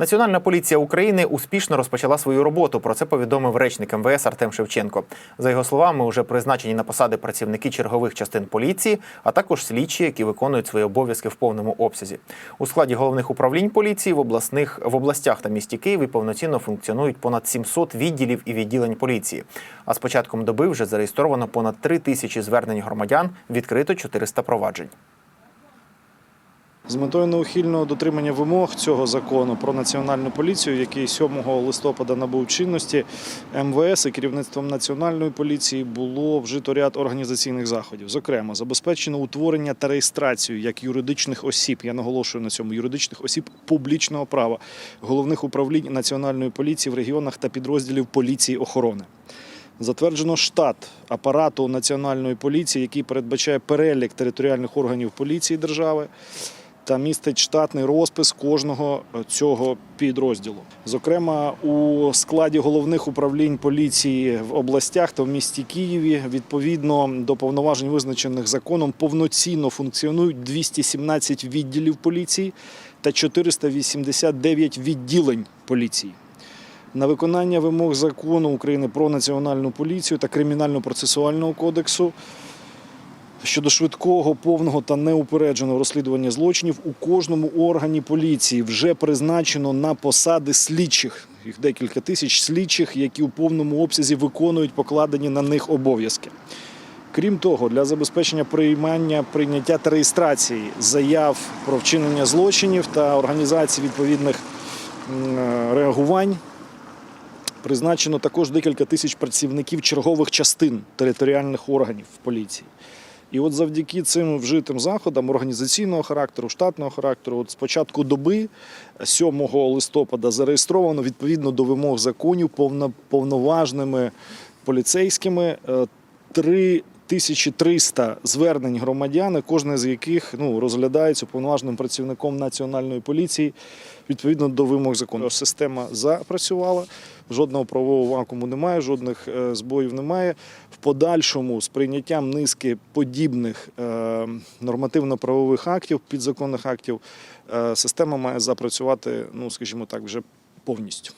Національна поліція України успішно розпочала свою роботу. Про це повідомив речник МВС Артем Шевченко. За його словами, уже призначені на посади працівники чергових частин поліції, а також слідчі, які виконують свої обов'язки в повному обсязі. У складі головних управлінь поліції в обласних в областях та місті Києві повноцінно функціонують понад 700 відділів і відділень поліції. А з початком доби вже зареєстровано понад 3 тисячі звернень громадян, відкрито 400 проваджень. З метою неухильного дотримання вимог цього закону про національну поліцію, який 7 листопада набув чинності, МВС і керівництвом національної поліції було вжито ряд організаційних заходів. Зокрема, забезпечено утворення та реєстрацію як юридичних осіб. Я наголошую на цьому юридичних осіб публічного права головних управлінь національної поліції в регіонах та підрозділів поліції охорони. Затверджено штат апарату національної поліції, який передбачає перелік територіальних органів поліції держави та містить штатний розпис кожного е, цього підрозділу. Зокрема, у складі головних управлінь поліції в областях та в місті Києві відповідно до повноважень, визначених законом, повноцінно функціонують 217 відділів поліції та 489 відділень поліції. На виконання вимог закону України про національну поліцію та кримінально-процесуального кодексу щодо швидкого, повного та неупередженого розслідування злочинів у кожному органі поліції вже призначено на посади слідчих. Їх декілька тисяч слідчих, які у повному обсязі виконують покладені на них обов'язки. Крім того, для забезпечення приймання, прийняття та реєстрації заяв про вчинення злочинів та організації відповідних е, реагувань призначено також декілька тисяч працівників чергових частин територіальних органів поліції. І от завдяки цим вжитим заходам організаційного характеру, штатного характеру, от з початку доби, 7 листопада, зареєстровано відповідно до вимог законів повноважними поліцейськими е, 3300 звернень громадян, кожне з яких ну, розглядається повноважним працівником національної поліції відповідно до вимог закону. Система запрацювала, жодного правового вакууму немає, жодних е, збоїв немає. В подальшому з прийняттям низки подібних е, нормативно-правових актів, підзаконних актів, е, система має запрацювати, ну скажімо так, вже повністю.